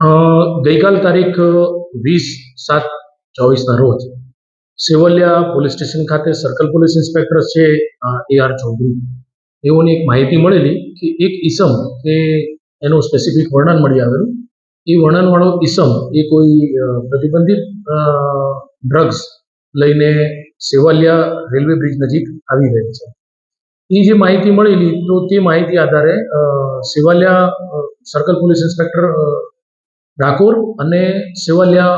ગઈકાલ તારીખ વીસ સાત ચોવીસના રોજ સેવલિયા પોલીસ સ્ટેશન ખાતે સર્કલ પોલીસ ઇન્સ્પેક્ટર છે એ આર ચૌધરી. એઓની એક માહિતી મળેલી કે એક ઈસમ કે એનું સ્પેસિફિક વર્ણન મળી આવેલું. એ વર્ણનવાળો ઈસમ એ કોઈ પ્રતિબંધિત ડ્રગ્સ લઈને સેવાલિયા રેલવે બ્રિજ નજીક આવી રહેલ છે. એ જે માહિતી મળેલી તો તે માહિતી આધારે Sevaliya circle police inspector Dakor અને સેવાલિયા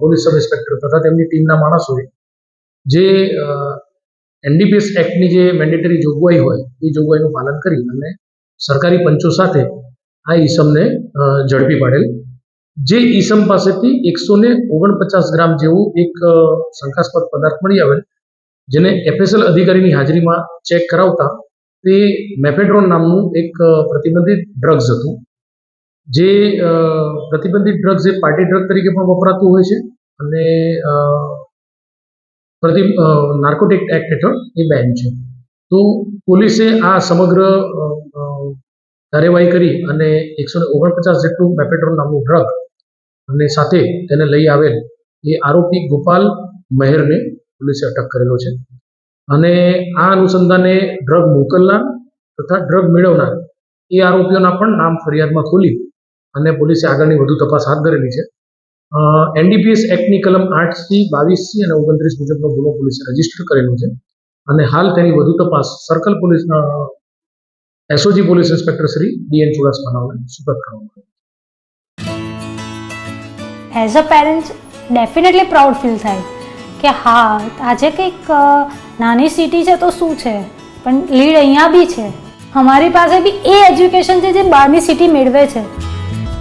પોલીસ સબ ઇન્સ્પેક્ટર તથા તેમની ટીમના માણસોએ જે એનડીપીએસ એક્ટની જે મેન્ડેટરી જોગવાઈ હોય, એ જોગવાઈનું પાલન કરી અને સરકારી પંચો સાથે આ ઈસમને ઝડપી પાડેલ. જે ઈસમ પાસેથી એકસો ને ઓગણપચાસ ગ્રામ જેવું એક શંકાસ્પદ પદાર્થ મળી આવેલ, જેને એફએસએલ અધિકારીની હાજરીમાં ચેક કરાવતા તે મેફેડ્રોન નામનું એક પ્રતિબંધિત ડ્રગ્સ હતું. જે પ્રતિબંધિત ડ્રગ્સ જે પાર્ટી ડ્રગ તરીકે પણ વપરાતું હોય છે અને પ્રતિ નાર્કોટિક એક્ટ હેઠળ એ બેન છે. તો પોલીસે આ સમગ્ર કાર્યવાહી કરી અને એકસો ઓગણપચાસ જેટલું મેપેટ્રોન નામનું ડ્રગ અને સાથે તેને લઈ આવેલ એ આરોપી ગોપાલ મહેરને પોલીસે અટક કરેલો છે. અને આ અનુસંધાને ડ્રગ મોકલનાર તથા ડ્રગ મેળવનાર એ આરોપીઓના પણ નામ ફરિયાદમાં ખોલી અને પોલીસે આગળની વધુ તપાસ હાથ ધરેલી છે. એનડીપીએસ એક્ટની કલમ આઠ સી બાવીસ સી અને ઓગણત્રીસ મુજબનો ગુનો પોલીસે રજિસ્ટર કરેલો છે. અને હાલ તેની વધુ તપાસ સર્કલ પોલીસના SOG police inspector Shri D N ચુડાસમાને સુપરત કરવામાં આવી. As a parent definitely proud feel થાય કે હા, આજે કંઈક નાની સિટી છે તો શું છે? પણ લીડ અહીંયા બી છે. અમારી પાસે બી એ એજ્યુકેશન છે જે બહારની સિટી મેળવે છે.